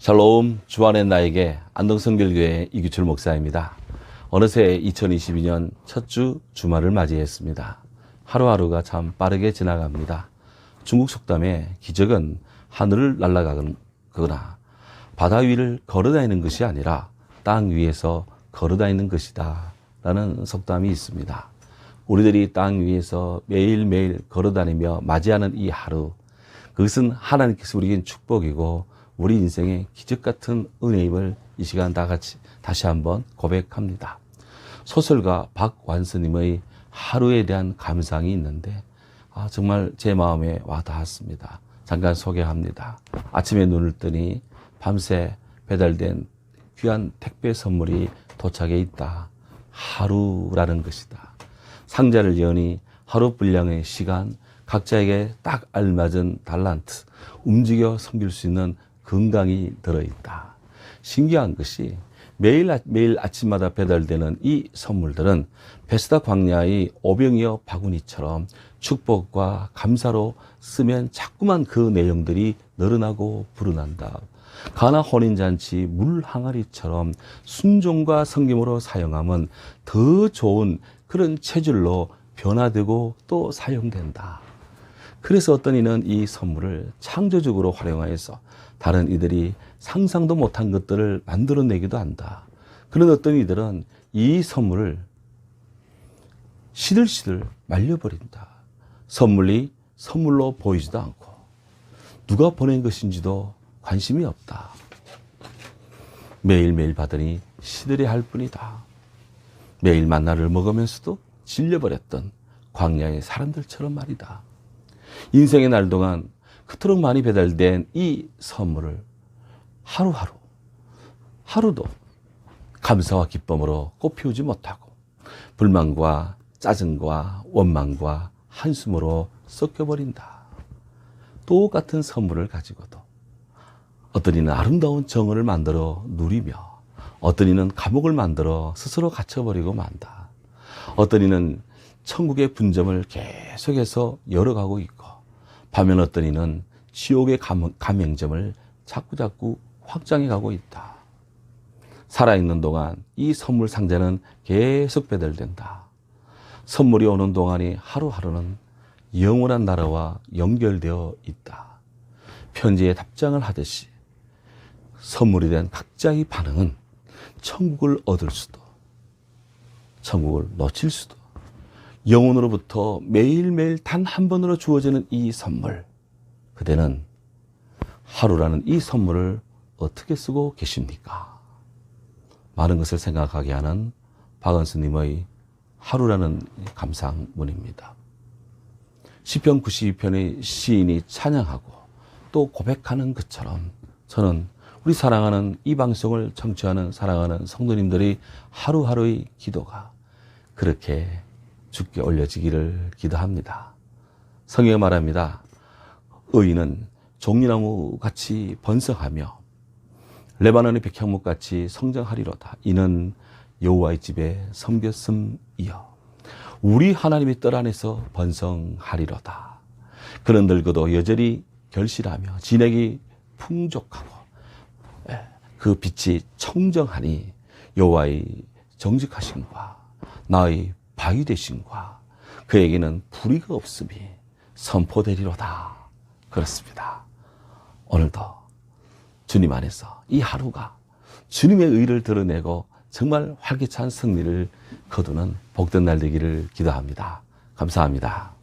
샬롬 주안의 나에게 안동성결교회 이규철 목사입니다. 어느새 2022년 첫 주 주말을 맞이했습니다. 하루하루가 참 빠르게 지나갑니다. 중국 속담에 기적은 하늘을 날아가거나 바다 위를 걸어다니는 것이 아니라 땅 위에서 걸어다니는 것이다. 라는 속담이 있습니다. 우리들이 땅 위에서 매일매일 걸어다니며 맞이하는 이 하루, 그것은 하나님께서 우리에겐 축복이고 우리 인생의 기적 같은 은혜임을 이 시간 다 같이 다시 한번 고백합니다. 소설가 박완스님의 하루에 대한 감상이 있는데 아, 정말 제 마음에 와 닿았습니다. 잠깐 소개합니다. 아침에 눈을 뜨니 밤새 배달된 귀한 택배 선물이 도착해 있다. 하루라는 것이다. 상자를 여니 하루 분량의 시간, 각자에게 딱 알맞은 달란트, 움직여 섬길 수 있는 건강이 들어있다. 신기한 것이 매일, 아- 매일 아침마다 배달되는 이 선물들은 베스다 광야의 오병이어 바구니처럼 축복과 감사로 쓰면 자꾸만 그 내용들이 늘어나고 불어난다. 가나 혼인잔치 물 항아리처럼 순종과 성김으로 사용하면 더 좋은 그런 체질로 변화되고 또 사용된다. 그래서 어떤 이는 이 선물을 창조적으로 활용하여서 다른 이들이 상상도 못한 것들을 만들어내기도 한다. 그런 어떤 이들은 이 선물을 시들시들 말려버린다. 선물이 선물로 보이지도 않고 누가 보낸 것인지도 관심이 없다. 매일매일 받으니 시들이 할 뿐이다. 매일 만나를 먹으면서도 질려버렸던 광야의 사람들처럼 말이다. 인생의 날 동안 그토록 많이 배달된 이 선물을 하루하루, 하루도 감사와 기쁨으로 꽃피우지 못하고 불만과 짜증과 원망과 한숨으로 섞여버린다. 똑같은 선물을 가지고도 어떤 이는 아름다운 정을 만들어 누리며 어떤 이는 감옥을 만들어 스스로 갇혀버리고 만다. 어떤 이는 천국의 분점을 계속해서 열어가고 있고 반면 어떤 이는 지옥의 감- 가맹점을 자꾸자꾸 확장해 가고 있다. 살아있는 동안 이 선물 상자는 계속 배달된다. 선물이 오는 동안이 하루하루는 영원한 나라와 연결되어 있다. 편지에 답장을 하듯이 선물이 된 각자의 반응은 천국을 얻을 수도, 천국을 놓칠 수도, 영혼으로부터 매일매일 단 한 번으로 주어지는 이 선물. 그대는 하루라는 이 선물을 어떻게 쓰고 계십니까? 많은 것을 생각하게 하는 박은수님의 하루라는 감상문입니다. 시편 92편의 시인이 찬양하고 또 고백하는 것처럼 저는 우리 사랑하는 이 방송을 청취하는 사랑하는 성도님들의 하루하루의 기도가 그렇게 주께 올려지기를 기도합니다. 성경에 말합니다. 의인은 종려나무 같이 번성하며 레바논의 백향목 같이 성장하리로다. 이는 여호와의 집에 섬겼음이여. 우리 하나님의 뜰 안에서 번성하리로다. 그는 늙어도 여전히 결실하며 진액이 풍족하고 예, 그 빛이 청정하니 여호와의 정직하심과 나의 바위 되심과 그에게는 불의가 없음이 선포되리로다. 그렇습니다. 오늘도 주님 안에서 이 하루가 주님의 의를 드러내고 정말 활기찬 승리를 거두는 복된 날 되기를 기도합니다. 감사합니다.